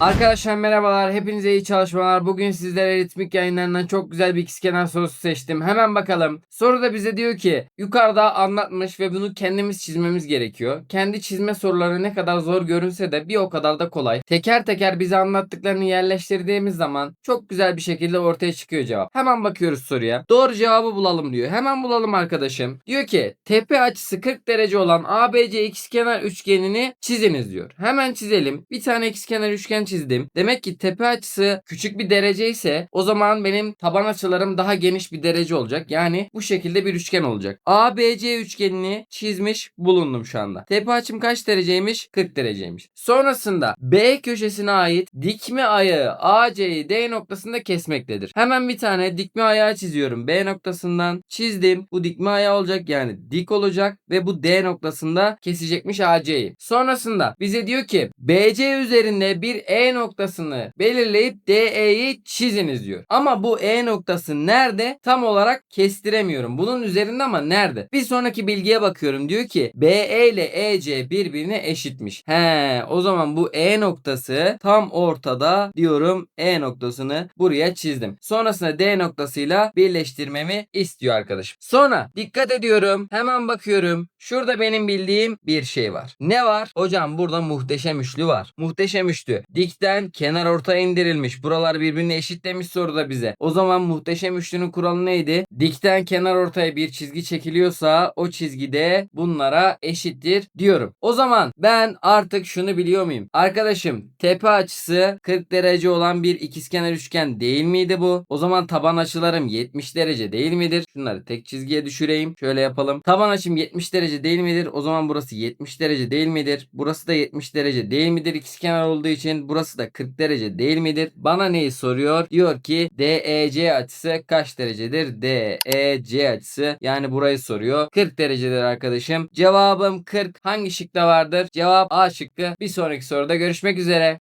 Arkadaşlar merhabalar. Hepinize iyi çalışmalar. Bugün sizlere ritmik yayınlarından çok güzel bir ikizkenar sorusu seçtim. Hemen bakalım. Soruda bize diyor ki yukarıda anlatmış ve bunu kendimiz çizmemiz gerekiyor. Kendi çizme soruları ne kadar zor görünse de bir o kadar da kolay. Teker teker bize anlattıklarını yerleştirdiğimiz zaman çok güzel bir şekilde ortaya çıkıyor cevap. Hemen bakıyoruz soruya. Doğru cevabı bulalım diyor. Hemen bulalım arkadaşım. Diyor ki tepe açısı 40 derece olan ABC ikizkenar üçgenini çiziniz diyor. Hemen çizelim. Bir tane ikizkenar üçgen çizdim. Demek ki tepe açısı küçük bir derece ise o zaman benim taban açılarım daha geniş bir derece olacak. Yani bu şekilde bir üçgen olacak. ABC üçgenini çizmiş bulundum şu anda. Tepe açım kaç dereceymiş? 40 dereceymiş. Sonrasında B köşesine ait dikme ayağı AC'yi D noktasında kesmektedir. Hemen bir tane dikme ayağı çiziyorum. B noktasından çizdim. Bu dikme ayağı olacak yani dik olacak ve bu D noktasında kesecekmiş AC'yi. Sonrasında bize diyor ki BC üzerinde bir E noktasını belirleyip DE'yi çiziniz diyor. Ama bu E noktası nerede? Tam olarak kestiremiyorum. Bunun üzerinde ama nerede? Bir sonraki bilgiye bakıyorum. Diyor ki BE ile EC birbirine eşitmiş. He, o zaman bu E noktası tam ortada diyorum. E noktasını buraya çizdim. Sonrasında D noktasıyla birleştirmemi istiyor arkadaşım. Sonra dikkat ediyorum. Hemen bakıyorum. Şurada benim bildiğim bir şey var. Ne var? Hocam burada muhteşem üçlü var. Muhteşem üçlü. Dikten kenar ortaya indirilmiş. Buralar birbirine eşit demiş soruda bize. O zaman muhteşem üçlünün kuralı neydi? Dikten kenar ortaya bir çizgi çekiliyorsa o çizgide bunlara eşittir diyorum. O zaman ben artık şunu biliyor muyum? Arkadaşım tepe açısı 40 derece olan bir ikizkenar üçgen değil miydi bu? O zaman taban açılarım 70 derece değil midir? Şunları tek çizgiye düşüreyim. Şöyle yapalım. Taban açım 70 derece değil midir? O zaman burası 70 derece değil midir? Burası da 70 derece değil midir? İkizkenar olduğu için burası da 40 derece değil midir? Bana neyi soruyor? Diyor ki DEC açısı kaç derecedir? DEC açısı yani burayı soruyor. 40 derecedir arkadaşım. Cevabım 40. Hangi şıkta vardır? Cevap A şıkkı. Bir sonraki soruda görüşmek üzere.